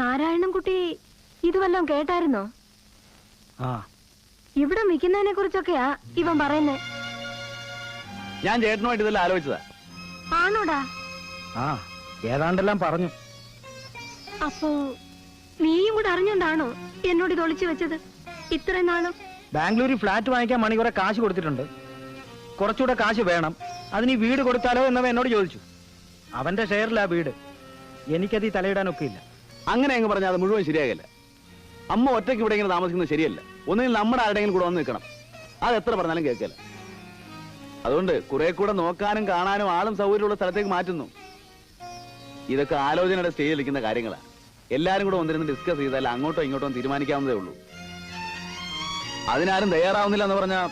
നാരായണൻകുട്ടി ഇത് വല്ലതും കേട്ടായിരുന്നോ? ആ. ഇവിടെ മിക്കുന്നതിനെ കുറിച്ചൊക്കെയാ ഇവൻ പറയുന്നേ. ഞാൻ ചേട്ടനുമായിട്ട് ഇതെല്ലാം ആലോചിച്ചതാ. ആണോടാ? ആ ഏതാണ്ടെല്ലാം പറഞ്ഞു. അപ്പോ നീയും കൂടെ അറിഞ്ഞോണ്ടാണോ എന്നോട് ഇത് ഒളിച്ചു വെച്ചത്? ഇത്രയും നാളും? ബാംഗ്ലൂരിൽ ഫ്ലാറ്റ് വാങ്ങിക്കാൻ മണി കുറെ കാശ് കൊടുത്തിട്ടുണ്ട്. കുറച്ചുകൂടെ കാശ് വേണം. അതിന് വീട് കൊടുത്താലോ എന്നവ എന്നോട് ചോദിച്ചു. അവന്റെ ഷെയറിലാ വീട്. എനിക്കത് ഈ തലയിടാനൊക്കെ ഇല്ല അങ്ങനെ അങ്ങ് പറഞ്ഞാൽ അത് മുഴുവൻ ശരിയാകില്ല. അമ്മ ഒറ്റയ്ക്ക് ഇവിടെ ഇങ്ങനെ താമസിക്കുന്നത് ശരിയല്ല. ഒന്നുകിൽ നമ്മുടെ ആരുടെയെങ്കിലും കൂടെ വന്ന് നിൽക്കണം. അത് എത്ര പറഞ്ഞാലും കേൾക്കില്ല. അതുകൊണ്ട് കുറെ കൂടെ നോക്കാനും കാണാനും ആളും സൗകര്യമുള്ള സ്ഥലത്തേക്ക് മാറ്റുന്നു. ഇതൊക്കെ ആലോചനയുടെ സ്റ്റേജിൽ കാര്യങ്ങളാണ്. എല്ലാരും കൂടെ വന്നിരുന്ന് ഡിസ്കസ് ചെയ്താൽ അങ്ങോട്ടോ ഇങ്ങോട്ടോ തീരുമാനിക്കാവുന്നതേ ഉള്ളൂ. അതിനാരും തയ്യാറാവുന്നില്ല എന്ന് പറഞ്ഞാ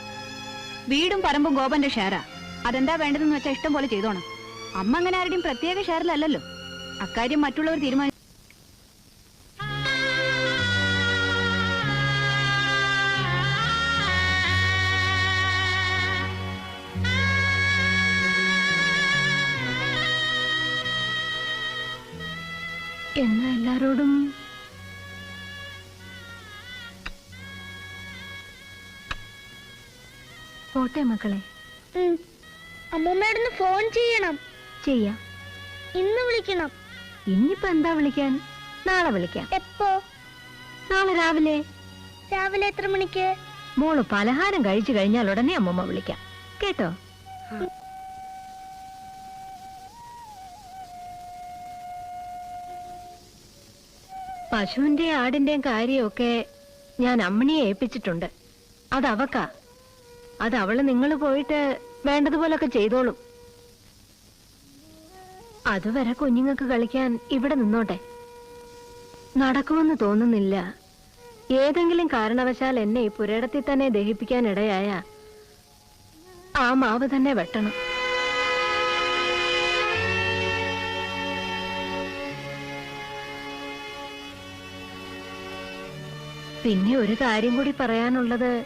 വീടും പറമ്പും ഗോപന്റെ ഷെയറാ. അതെന്താ വേണ്ടതെന്ന് വെച്ചാൽ ഇഷ്ടം പോലെ ചെയ്തോണം. അമ്മ അങ്ങനെ ആരുടെയും പ്രത്യേക ഷെയറിലല്ലല്ലോ. അക്കാര്യം മറ്റുള്ളവർ തീരുമാനിച്ചു എന്നാ എല്ലാരോടും? പോട്ടെ മക്കളെ. അമ്മമ്മയോടൊന്ന് ഫോൺ ചെയ്യണം. ചെയ്യാം. ഇന്ന് വിളിക്കണം. ഇനിയിപ്പോ എന്താ വിളിക്കാൻ? നാളെ വിളിക്കാം. എപ്പോ? നാളെ രാവിലെ. രാവിലെ എത്ര മണിക്ക്? മോൾ പലഹാരം കഴിച്ചു കഴിഞ്ഞാൽ ഉടനെ അമ്മമ്മ വിളിക്കാം. കേട്ടോ? പശുവിന്റെയും ആടിന്റെയും കാര്യമൊക്കെ ഞാൻ അമ്മണിയെ ഏൽപ്പിച്ചിട്ടുണ്ട്. അത് അത് അവൾ നിങ്ങൾ പോയിട്ട് വേണ്ടതുപോലൊക്കെ ചെയ്തോളും. അതുവരെ കുഞ്ഞുങ്ങൾക്ക് കളിക്കാൻ ഇവിടെ നിന്നോട്ടെ. നടക്കുമെന്ന് തോന്നുന്നില്ല. ഏതെങ്കിലും കാരണവശാൽ എന്നെ ഈ പുരയിടത്തിൽ തന്നെ ദഹിപ്പിക്കാൻ ഇടയായ ആ മാവ് തന്നെ വെട്ടണം. പിന്നെ ഒരു കാര്യം കൂടി പറയാനുള്ളത്.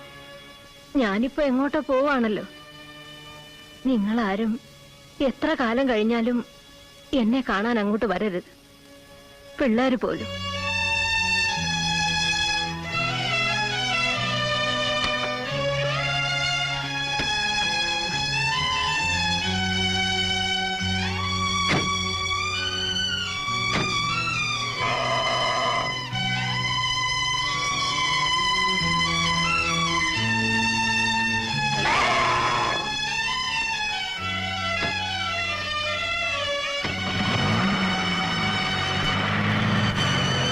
ഞാനിപ്പോ എങ്ങോട്ടോ പോവാണല്ലോ. നിങ്ങളാരും എത്ര കാലം കഴിഞ്ഞാലും എന്നെ കാണാൻ അങ്ങോട്ട് വരരുത്. പിള്ളേർ പോലും.